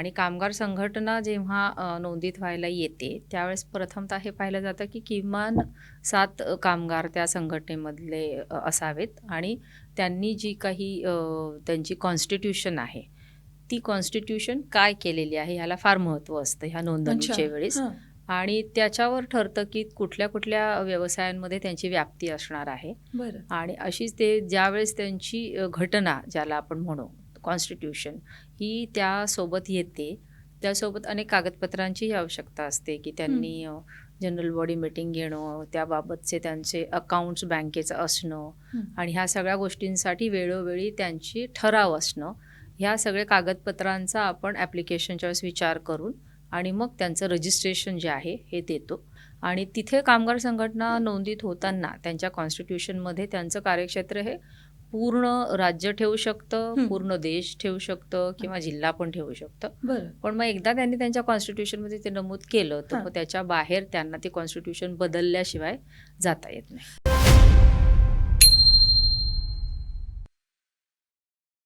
आणि कामगार संघटना जेव्हा नोंदीत व्हायला येते त्यावेळेस प्रथमतः हे पाहिलं जातं की किमान सात कामगार त्या संघटनेमधले असावेत आणि त्यांनी जी काही त्यांची कॉन्स्टिट्यूशन आहे ती कॉन्स्टिट्यूशन काय केलेली आहे ह्याला फार महत्त्व असतं ह्या नोंदणीच्या वेळेस. आणि त्याच्यावर ठरतं की कुठल्या कुठल्या व्यवसायांमध्ये त्यांची व्याप्ती असणार आहे. आणि अशीच ते ज्यावेळेस त्यांची घटना ज्याला आपण म्हणू कॉन्स्टिट्यूशन ही त्यासोबत येते. त्यासोबत अनेक कागदपत्रांचीही आवश्यकता असते की त्यांनी जनरल बॉडी मिटिंग घेणं त्याबाबतचे त्यांचे अकाउंट्स बँकेचं असणं. आणि ह्या सगळ्या गोष्टींसाठी वेळोवेळी त्यांची ठराव असणं. ह्या सगळ्या कागदपत्रांचा आपण ॲप्लिकेशनच्या वेळेस विचार करून आणि मग त्यांचं रजिस्ट्रेशन जे आहे हे देतो. आणि तिथे कामगार संघटना नोंदीत होताना त्यांच्या कॉन्स्टिट्यूशनमध्ये त्यांचं कार्यक्षेत्र हे पूर्ण राज्य ठेवू शकतं. पूर्ण देश ठेवू शकतं किंवा जिल्हा पण ठेवू शकतं पण मग एकदा त्यांनी त्यांच्या कॉन्स्टिट्यूशनमध्ये ते नमूद केलं तर. मग त्याच्या बाहेर त्यांना ते कॉन्स्टिट्यूशन बदलल्याशिवाय जाता येत नाही